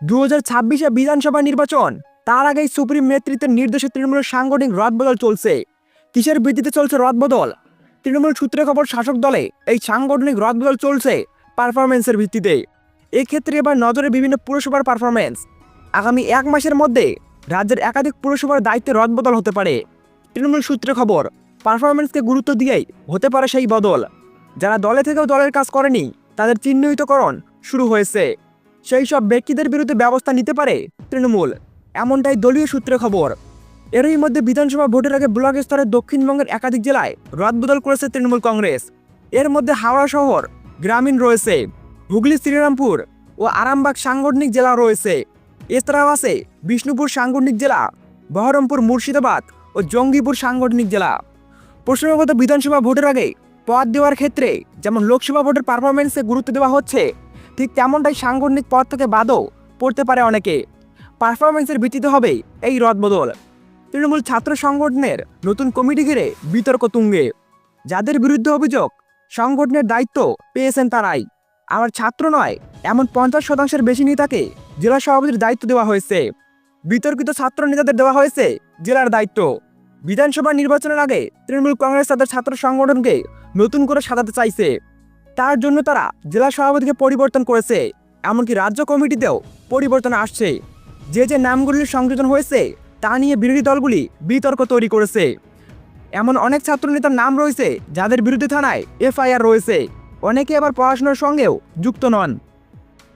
দু হাজার ছাব্বিশে বিধানসভা নির্বাচন। তার আগেই সুপ্রিম নেতৃত্বের নির্দেশে তৃণমূলের সাংগঠনিক রদবদল চলছে। কিসের ভিত্তিতে চলছে রদবদল? তৃণমূল সূত্রে খবর, শাসক দলে এই সাংগঠনিক রদবদল চলছে পারফরমেন্সের ভিত্তিতে। এক্ষেত্রে এবার নজরে বিভিন্ন পুরসভার পারফরমেন্স আগামী এক মাসের মধ্যে রাজ্যের একাধিক পুরসভার দায়িত্বে রদবদল হতে পারে। তৃণমূল সূত্রে খবর পারফরমেন্সকে গুরুত্ব দিয়েই হতে পারে সেই বদল। যারা দলে থেকেও দলের কাজ করেনি, তাদের চিহ্নিতকরণ শুরু হয়েছে। সেই সব ব্যক্তিদের বিরুদ্ধে ব্যবস্থা নিতে পারে? তৃণমূল, এমনটাই দলীয় সূত্রে খবর। এরই মধ্যে বিধানসভা ভোটের আগে ব্লক স্তরে দক্ষিণবঙ্গের একাধিক জেলায় রদবদল করেছে তৃণমূল কংগ্রেস। এর মধ্যে হাওড়া শহর, গ্রামীণ রয়েছে। হুগলি, শ্রীরামপুর ও আরামবাগ সাংগঠনিক জেলা রয়েছে। এছাড়াও আছে বিষ্ণুপুর সাংগঠনিক জেলা, বহরমপুর মুর্শিদাবাদ ও জঙ্গিপুর সাংগঠনিক জেলা। প্রসঙ্গত বিধানসভা ভোটের আগে পদ দেওয়ার ক্ষেত্রে যেমন লোকসভা ভোটের পারফরমেন্সে গুরুত্ব দেওয়া হচ্ছে ঠিক তেমনটাই সাংগঠনিক পদ থেকে বাদও পড়তে পারে অনেকে। পারফরমেন্সের ভিত্তিতে হবে এই রদবদল। তৃণমূল ছাত্র সংগঠনের নতুন কমিটি ঘিরে বিতর্ক তুঙ্গে। যাদের বিরুদ্ধে অভিযোগ, সংগঠনের দায়িত্ব পেয়েছেন তারাই। আবার ছাত্র নয়, এমন পঞ্চাশ শতাংশের বেশি নেতাকে জেলা সভাপতির দায়িত্ব দেওয়া হয়েছে। বিতর্কিত ছাত্র নেতাদের দেওয়া হয়েছে জেলার দায়িত্ব। বিধানসভা নির্বাচনের আগে তৃণমূল কংগ্রেস তাদের ছাত্র সংগঠনকে নতুন করে সাজাতে চাইছে। তার জন্য তারা জেলা সভাপতিকে পরিবর্তন করেছে, এমনকি রাজ্য কমিটিতেও পরিবর্তন আসছে। যে যে নামগুলির সংযোজন হয়েছে, তা নিয়ে বিরোধী দলগুলি বিতর্ক তৈরি করেছে। এমন অনেক ছাত্রনেতার নাম রয়েছে, যাদের বিরুদ্ধে থানায় এফআইআর রয়েছে। অনেকে আবার পড়াশোনার সঙ্গেও যুক্ত নন।